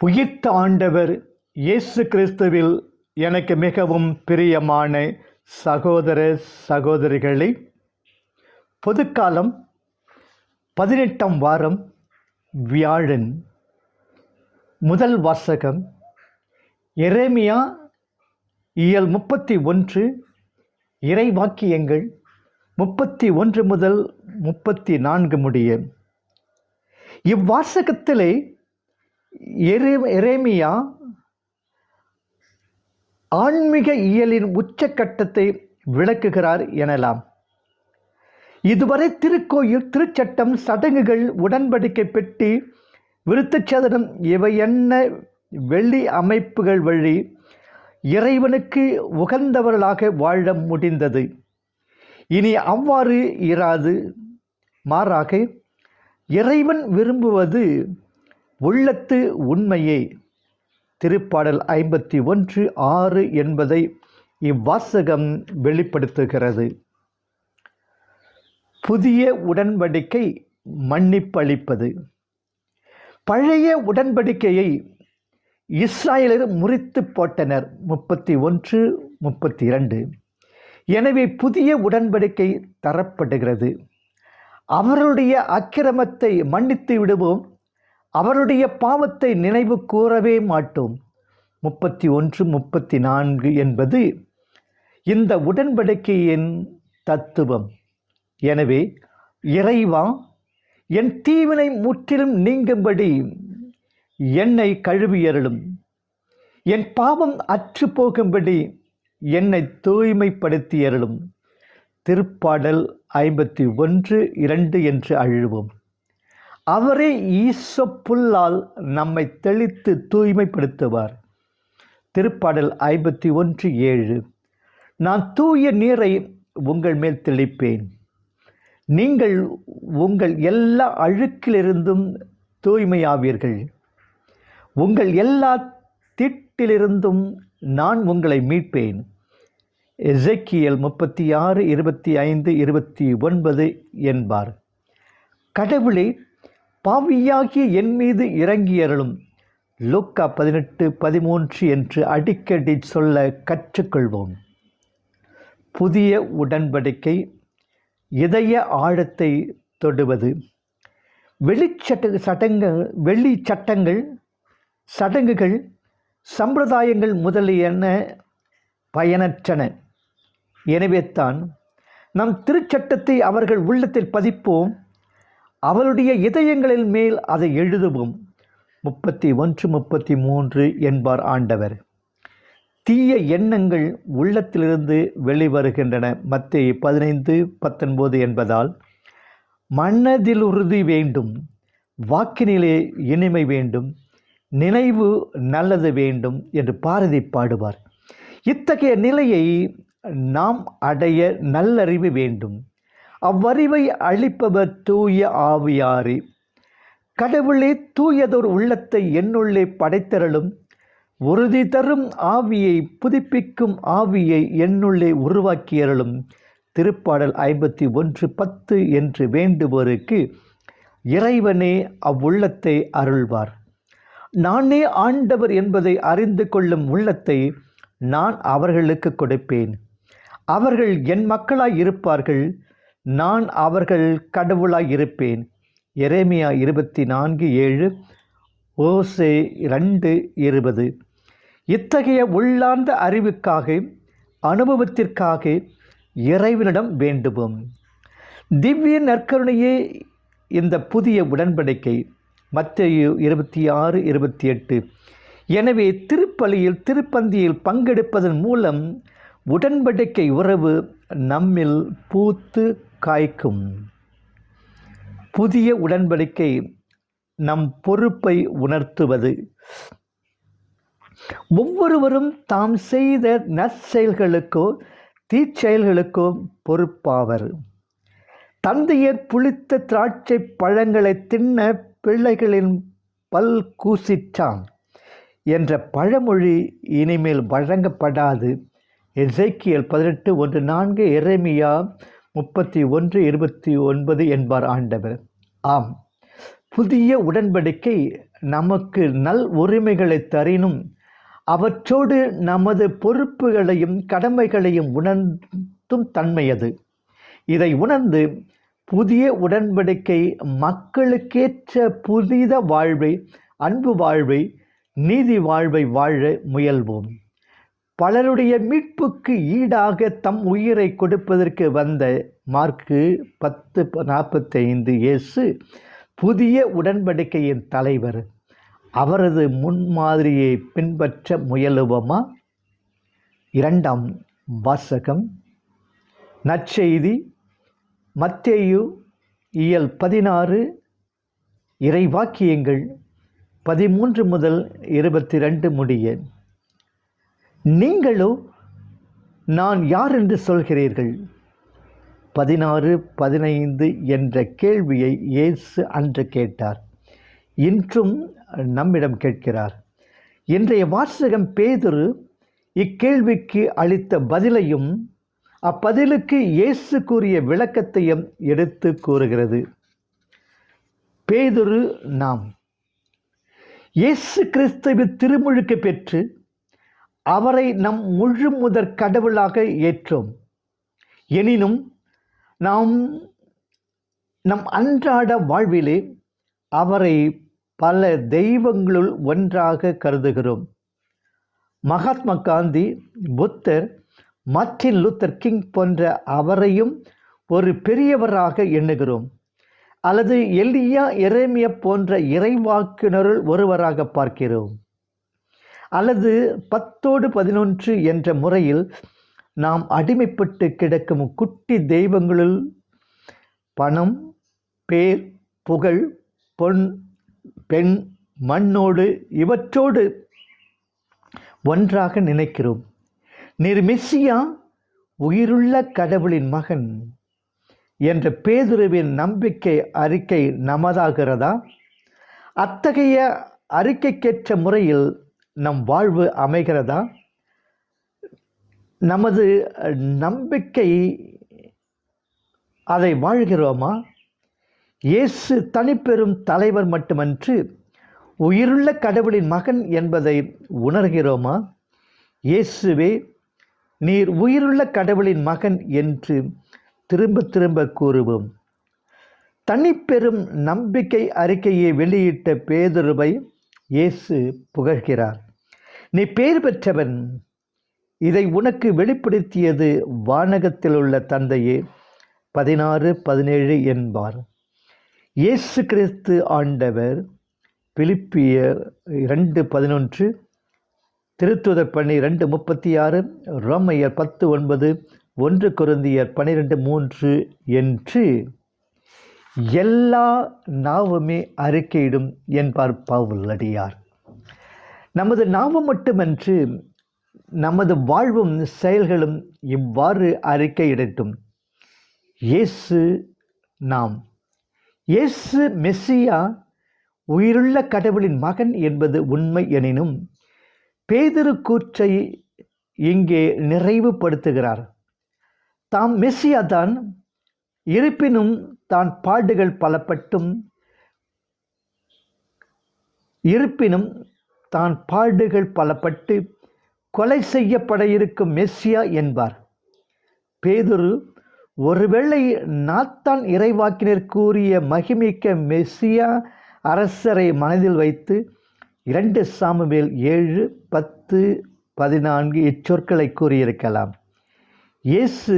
உயிர்த்த ஆண்டவர் இயேசு கிறிஸ்துவில் எனக்கு மிகவும் பிரியமான சகோதர சகோதரிகளை பொதுக்காலம் பதினெட்டாம் வாரம் வியாழன். முதல் வாசகம் எரேமியா இயல் முப்பத்தி ஒன்று இறைவாக்கியங்கள் முப்பத்தி ஒன்று முதல் முப்பத்தி நான்கு முடிய. இவ்வாசகத்திலே எரே எரேமியா ஆன்மீக இயலின் உச்சக்கட்டத்தை விளக்குகிறார் எனலாம். இதுவரை திருக்கோயில் திருச்சட்டம் சடங்குகள் உடன்படிக்கை பெட்டி விருத்தச்சேதனம் இவை என்ன வெள்ளி அமைப்புகள் வழி இறைவனுக்கு உகந்தவர்களாக வாழ முடிந்தது. இனி அவ்வாறு இராது. மாறாக இறைவன் விரும்புவது உள்ளத்து உண்மையே. திருப்பாடல் ஐம்பத்தி ஒன்று ஆறு என்பதை இவ்வாசகம் வெளிப்படுத்துகிறது. புதிய உடன்படிக்கை மன்னிப்பளிப்பது. பழைய உடன்படிக்கையை இஸ்ராயலர் முறித்து போட்டனர் முப்பத்தி ஒன்று முப்பத்தி இரண்டு. எனவே புதிய உடன்படிக்கை தரப்படுகிறது. அவருடைய அக்கிரமத்தை மன்னித்து விடுவோம். அவருடைய பாவத்தை நினைவு கூறவே மாட்டோம். முப்பத்தி ஒன்று முப்பத்தி நான்கு என்பது இந்த உடன்படிக்கையின் தத்துவம். எனவே இறைவா என் தீவினை முற்றிலும் நீங்கும்படி என்னை கழுவியருளும். என் பாவம் அற்று போகும்படி என்னை தூய்மைப்படுத்தியருளும். திருப்பாடல் ஐம்பத்தி ஒன்று இரண்டு என்று அழுவோம். அவரே ஈசப்புல்லால் நம்மை தெளித்து தூய்மைப்படுத்துவார். திருப்பாடல் ஐம்பத்தி ஒன்று ஏழு நான் தூய நீரை உங்கள் மேல் தெளிப்பேன். நீங்கள் உங்கள் எல்லா அழுக்கிலிருந்தும் தூய்மையாவீர்கள். உங்கள் எல்லா திட்டிலிருந்தும் நான் உங்களை மீட்பேன். எசக்கியல் முப்பத்தி ஆறு இருபத்தி ஐந்து இருபத்தி ஒன்பது என்பார். கடவுளே பாவியாகிய என் மீது இறங்கியருளும். லூக்கா பதினெட்டு பதிமூன்று என்று அடிக்கடி சொல்ல கற்றுக்கொள்வோம். புதிய உடன்படிக்கை இதய ஆழத்தை தொடுவது. வெளிச்சட்ட சட்டங்கள் வெளி சட்டங்கள் சடங்குகள் சம்பிரதாயங்கள் முதலியன பயனற்றன. எனவே தான் நம் திருச்சட்டத்தை அவர்கள் உள்ளத்தில் பதிப்போம். அவளுடைய இதயங்களில் மேல் அதை எழுதவும். முப்பத்தி ஒன்று முப்பத்தி மூன்று என்பார் ஆண்டவர். தீய எண்ணங்கள் உள்ளத்திலிருந்து வெளிவருகின்றன. மத்திய பதினைந்து பத்தொன்பது என்பதால் மனதில் உறுதி வேண்டும் வாக்கினிலே இனிமை வேண்டும் நினைவு நல்லது வேண்டும் என்று பாரதி பாடுவார். இத்தகைய நிலையை நாம் அடைய நல்லறிவு வேண்டும். அவ்வறிவை அளிப்பவர் தூய ஆவியாரி. கடவுளே தூயதொரு உள்ளத்தை என்னுள்ளே படைத்தரலும் உறுதி தரும் ஆவியை புதுப்பிக்கும் ஆவியை என்னுள்ளே உருவாக்கியரலும் திருப்பாடல் ஐம்பத்தி ஒன்று பத்து என்று வேண்டுவோருக்கு இறைவனே அவ்வுள்ளத்தை அருள்வார். நானே ஆண்டவர் என்பதை அறிந்து கொள்ளும் உள்ளத்தை நான் அவர்களுக்கு கொடுப்பேன். அவர்கள் என் மக்களாய் இருப்பார்கள். நான் அவர்கள் கடவுளாய் இருப்பேன் எரேமியா இருபத்தி நான்கு ஏழு ஓசே ரெண்டு இருபது. இத்தகைய உள்ளார்ந்த அறிவுக்காக அனுபவத்திற்காக இறைவனிடம் வேண்டுவோம். திவ்ய நற்கருணையே இந்த புதிய உடன்படிக்கை. மத்திய இருபத்தி ஆறு இருபத்தி எட்டு எனவே திருப்பலியில் திருப்பந்தியில் பங்கெடுப்பதன் மூலம் உடன்படிக்கை உறவு நம்மில் பூத்து காய்க்கும். புதிய உடன்படிக்கை நம் பொறுப்பை உணர்த்துவது. ஒவ்வொருவரும் தாம் செய்த நற்செயல்களுக்கோ தீச்செயல்களுக்கோ பொறுப்பாவர். தந்தையர் புளித்த திராட்சை பழங்களை தின்ன பிள்ளைகளின் பல் கூசிற்றான் என்ற பழமொழி இனிமேல் வழங்கப்படாது. எசைக்கியல் பதினெட்டு ஒன்று நான்கு எரேமியா முப்பத்தி ஒன்று இருபத்தி ஒன்பது என்பார் ஆண்டவர். ஆம். புதிய உடன்படிக்கை நமக்கு நல் உரிமைகளை தரினும் அவற்றோடு நமது பொறுப்புகளையும் கடமைகளையும் உணர்த்தும் தன்மையது இதை உணர்ந்து புதிய உடன்படிக்கை மக்களுக்கேற்ற புதித வாழ்வை அன்பு வாழ்வை நீதி வாழ்வை வாழ முயல்வோம். பலருடைய மீட்புக்கு ஈடாக தம் உயிரை கொடுப்பதற்கு வந்த மார்க்கு பத்து நாற்பத்தைந்து இயேசு புதிய உடன்படிக்கையின் தலைவர். அவரது முன்மாதிரியை பின்பற்ற முயலுவோமா? இரண்டாம் வாசகம். நற்செய்தி மத்தேயு இயல் பதினாறு இறைவாக்கியங்கள் பதிமூன்று முதல் இருபத்தி ரெண்டு முடிய நீங்களோ நான் யார் என்று சொல்கிறீர்கள்? பதினாறு பதினைந்து என்ற கேள்வியை இயேசு அன்று கேட்டார். இன்றும் நம்மிடம் கேட்கிறார். இன்றைய வாசகம் பேதுரு இக்கேள்விக்கு அளித்த பதிலையும் அப்பதிலுக்கு இயேசு கூறிய விளக்கத்தையும் எடுத்து கூறுகிறது. பேதுரு நாம் இயேசு கிறிஸ்துவின் திருமுழுக்கு பெற்று அவரை நம் முழு முதற் கடவுளாக ஏற்றோம். எனினும் நாம் நம் அன்றாட வாழ்விலே அவரை பல தெய்வங்களுள் ஒன்றாக கருதுகிறோம். மகாத்மா காந்தி புத்தர் மற்றின் லூத்தர் கிங் போன்ற அவரையும் ஒரு பெரியவராக எண்ணுகிறோம். அல்லது எலியா எரேமியா போன்ற இறைவாக்கினருள் ஒருவராக பார்க்கிறோம். அல்லது பத்தோடு பதினொன்று என்ற முறையில் நாம் அடிமைப்பட்டு கிடக்கும் குட்டி தெய்வங்களுள் பணம் பேர் புகழ் பொன் பெண் மண்ணோடு இவற்றோடு ஒன்றாக நினைக்கிறோம். நிர்மெஸ்ஸியா உயிருள்ள கடவுளின் மகன் என்ற பேதுருவின் நம்பிக்கை அறிக்கை நமதாகிறதா? அத்தகைய அறிக்கைக்கேற்ற முறையில் நம் வாழ்வு அமைகிறதா? நமது நம்பிக்கை அதை வாழ்கிறோமா? இயேசு தனிப்பெரும் தலைவர் மட்டுமன்று உயிருள்ள கடவுளின் மகன் என்பதை உணர்கிறோமா? இயேசுவே நீர் உயிருள்ள கடவுளின் மகன் என்று திரும்ப திரும்ப கூறுவோம். தனிப்பெரும் நம்பிக்கை அறிக்கையை வெளியிட்ட பேதுருவை இயேசு புகழ்கிறார். நீ பேர் பெற்றவன். இதை உனக்கு வெளிப்படுத்தியது வானகத்தில் உள்ள தந்தையே. பதினாறு பதினேழு என்பார். இயேசு கிறிஸ்து ஆண்டவர் பிலிப்பியர் இரண்டு பதினொன்று திருத்துதர் பணி ரெண்டு முப்பத்தி ஆறு ரோமையர் பத்து ஒன்பது ஒன்று குருந்தியர் பனிரெண்டு மூன்று என்று எல்லா நாவுமே அறிக்கையிடும் என்பார் பவுலடியார் நமது நாமம் மட்டுமன்று நமது வாழ்வும் செயல்களும் இவ்வாறு அறிக்கையிடட்டும் இயேசு நாம். இயேசு மெஸ்ஸியா உயிருள்ள கடவுளின் மகன் என்பது உண்மை எனினும் பேதிரு கூற்றை இங்கே நிறைவுபடுத்துகிறார். தாம் மெஸ்ஸியா தான் இருப்பினும் தான் பாடுகள் பலப்பட்டும் இருப்பினும் தான் பாடுகள் பலப்பட்டு கொலை செய்யப்பட இருக்கும் மெஸ்ஸியா என்பார். பேதுரு ஒருவேளை நாத்தான் இறைவாக்கினர் கூறிய மகிமிக்க மெஸ்ஸியா அரசரை மனதில் வைத்து இரண்டு சாமுவேல் ஏழு பத்து பதினான்கு இச்சொற்களை கூறியிருக்கலாம். இயேசு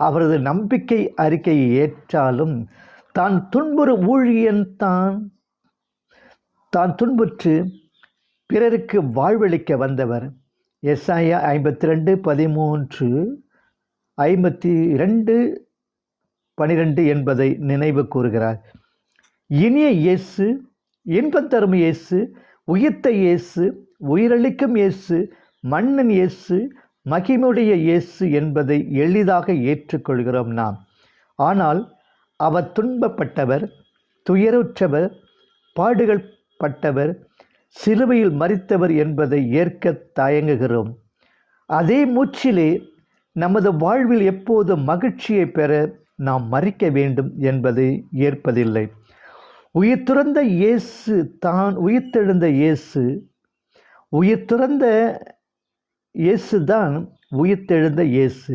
அவரது நம்பிக்கை அறிக்கையை ஏற்றாலும் தான் துன்புறு ஊழியன் தான். தான் துன்புற்று பிறருக்கு வாழ்வளிக்க வந்தவர். எஸ்ஐயா ஐம்பத்தி ரெண்டு பதிமூன்று ஐம்பத்தி இரண்டு பனிரெண்டு என்பதை நினைவு கூறுகிறார். இனிய இயேசு இன்பம் தரும் இயேசு உயிர்த்த இயேசு உயிரளிக்கும் இயேசு மன்னன் இயேசு மகிமுடைய இயேசு என்பதை எளிதாக ஏற்றுக்கொள்கிறோம் நாம். ஆனால் அவர் துன்பப்பட்டவர் துயருற்றவர் பாடுகள் பட்டவர் சிலுவையில் மறித்தவர் என்பதை ஏற்க தயங்குகிறோம். அதே மூச்சிலே நமது வாழ்வில் எப்போது மகிழ்ச்சியை பெற நாம் மறிக்க வேண்டும் என்பதை ஏற்பதில்லை. உயிர் துறந்த இயேசு தான் உயிர்த்தெழுந்த இயேசு உயிர் துறந்த இயேசு தான் உயிர்த்தெழுந்த இயேசு.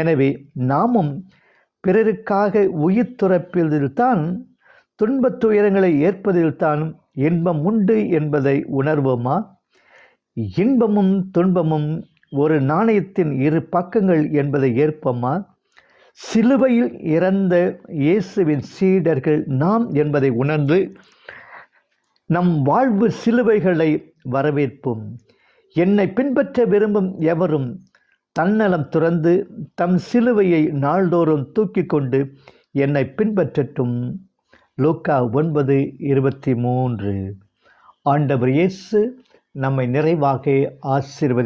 எனவே நாமும் பிறருக்காக உயிர் துறப்பதில்தான் துன்பத் துயரங்களை ஏற்பதில்தான் இன்பம் உண்டு என்பதை உணர்வோமா? இன்பமும் துன்பமும் ஒரு நாணயத்தின் இரு பக்கங்கள் என்பதை ஏற்போமா? சிலுவையில் இறந்த இயேசுவின் சீடர்கள் நாம் என்பதை உணர்ந்து நம் வாழ்வு சிலுவைகளை வரவேற்போம். என்னை பின்பற்ற விரும்பும் எவரும் தன்னலம் துறந்து தம் சிலுவையை நாள்தோறும் தூக்கி கொண்டு என்னை பின்பற்றட்டும். லூக்கா ஒன்பது இருபத்தி மூன்று. ஆண்டவர் இயேசு நம்மை நிறைவாக ஆசீர்வதி